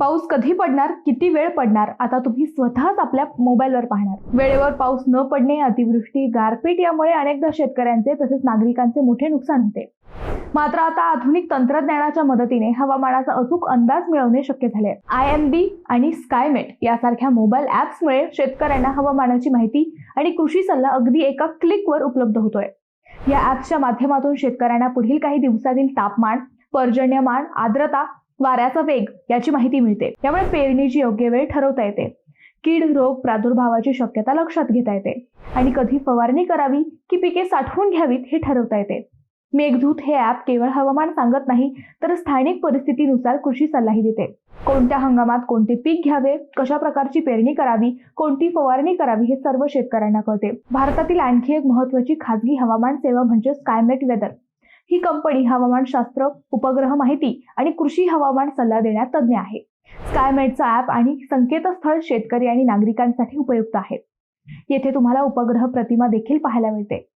पाऊस कधी पडणार किती वेळ पडणार आता तुम्ही स्वतःच आपल्या मोबाईलवर पाहणार. वेळेवर पाऊस न पडणे अतिवृष्टी गारपीट यामुळे अनेकदा शेतकऱ्यांचे तसेच नागरिकांचे मोठे नुकसान होते. मात्र आता आधुनिक तंत्रज्ञानाच्या मदतीने हवामानाचा अचूक अंदाज मिळवणे शक्य झाले. आय एम बी आणि स्कायमेट यासारख्या मोबाईल ऍप्समुळे शेतकऱ्यांना हवामानाची माहिती आणि कृषी सल्ला अगदी एका क्लिकवर उपलब्ध होतोय. या ऍप्सच्या माध्यमातून शेतकऱ्यांना पुढील काही दिवसातील तापमान पर्जन्यमान आर्द्रता वाऱ्याचा वेग याची माहिती मिळते. त्यामुळे पेरणीची योग्य वेळ ठरवता येते. कीड रोग प्रादुर्भावाची शक्यता लक्षात घेता येते. आणि कधी फवारणी करावी की पिके साठवून घ्यावीत हे ठरवता येते. मेघदूत हे ॲप केवळ हवामान सांगत नाही तर स्थानिक परिस्थितीनुसार कृषी सल्लाही देते. कोणत्या हंगामात कोणते पीक घ्यावे कशा प्रकारची पेरणी करावी कोणती फवारणी करावी हे सर्व शेतकऱ्यांना कळते. भारतातील आणखी एक महत्वाची खाजगी हवामान सेवा म्हणजे स्कायमेट वेदर ही कंपनी हवामानशास्त्र उपग्रह माहिती आणि कृषी हवामान सल्ला देण्यात तज्ज्ञ आहे स्कायमेटचा ऍप आणि संकेतस्थळ शेतकरी आणि नागरिकांसाठी उपयुक्त आहेत. येथे तुम्हाला उपग्रह प्रतिमा देखील पाहायला मिळते.